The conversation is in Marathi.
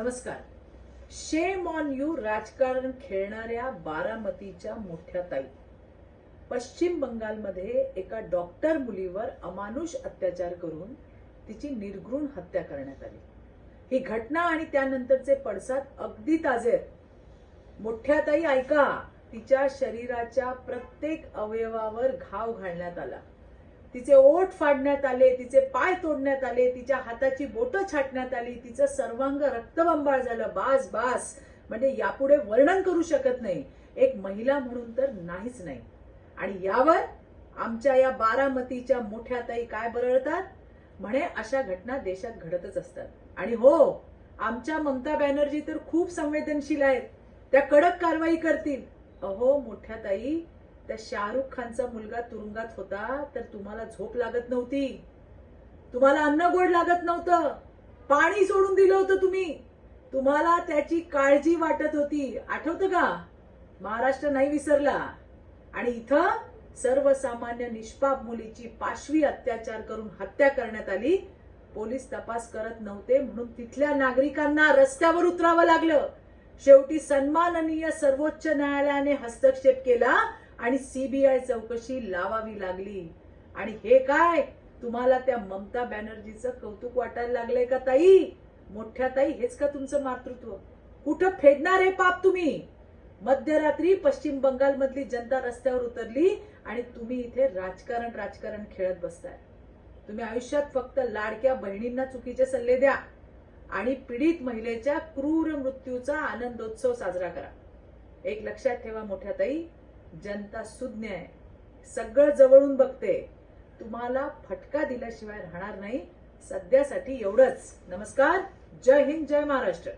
नमस्कार. शेम ऑन यू राजकारण खेळणाऱ्या बारामतीच्या मोठ्या ताई. पश्चिम बंगालमध्ये एका डॉक्टर मुलीवर अमानुष अत्याचार करून तिची निर्घृण हत्या करण्यात आली. ही घटना आणि त्यानंतरचे पडसाद अगदी ताजे आहेत. मोठ्या ताई ऐका. तिच्या शरीराच्या प्रत्येक अवयवावर घाव घालण्यात आला. तिचे ओठ फाडण्यात आले तिचे पाय तोडण्यात आले तिच्या हाताची बोटं छाटण्यात आली तिचं सर्वांग रक्तबंबाळ झालं. बास बास. म्हणजे यापुढे वर्णन करू शकत नाही. एक महिला म्हणून तर नाहीच नाही. आणि यावर आमच्या या बारामतीच्या मोठ्या ताई काय बरळतात? म्हणे अशा घटना देशात घडतच असतात. आणि हो आमच्या ममता बॅनर्जी तर खूप संवेदनशील आहेत. त्या कडक कारवाई करतील. अहो मोठ्या ताई त्या शाहरुख खानचा मुलगा तुरुंगात होता तर तुम्हाला झोप लागत नव्हती. तुम्हाला अन्न गोड लागत नव्हतं. पाणी सोडून दिलं होतं तुम्ही. तुम्हाला त्याची काळजी वाटत होती. आठवतं का? महाराष्ट्र नाही विसरला. आणि इथं सर्वसामान्य निष्पाप मुलीची पाशवी अत्याचार करून हत्या करण्यात आली. पोलीस तपास करत नव्हते म्हणून तिथल्या नागरिकांना रस्त्यावर उतरावं लागलं. शेवटी सन्माननीय सर्वोच्च न्यायालयाने हस्तक्षेप केला. आणि सीबीआय चौकशी लावावी लागली. आणि हे काय? तुम्हाला त्या ममता बॅनर्जीचं कौतुक वाटायला लागलंय का ताई? मोठ्या ताई हेच का तुमचं मातृत्व? कुठं फेडणार हे पाप तुम्ही? मध्यरात्री पश्चिम बंगाल मधली जनता रस्त्यावर उतरली आणि तुम्ही इथे राजकारण राजकारण खेळत बसताय. तुम्ही आयुष्यात फक्त लाडक्या बहिणींना चुकीचे सल्ले द्या आणि पीडित महिलेच्या क्रूर मृत्यूचा आनंदोत्सव साजरा करा. एक लक्षात ठेवा मोठ्या ताई. जनता सुज्ञ आहे. सगळं जवळून बघते. तुम्हाला फटका दिल्याशिवाय राहणार नाही. सध्यासाठी एवढंच. नमस्कार. जय हिंद जय महाराष्ट्र.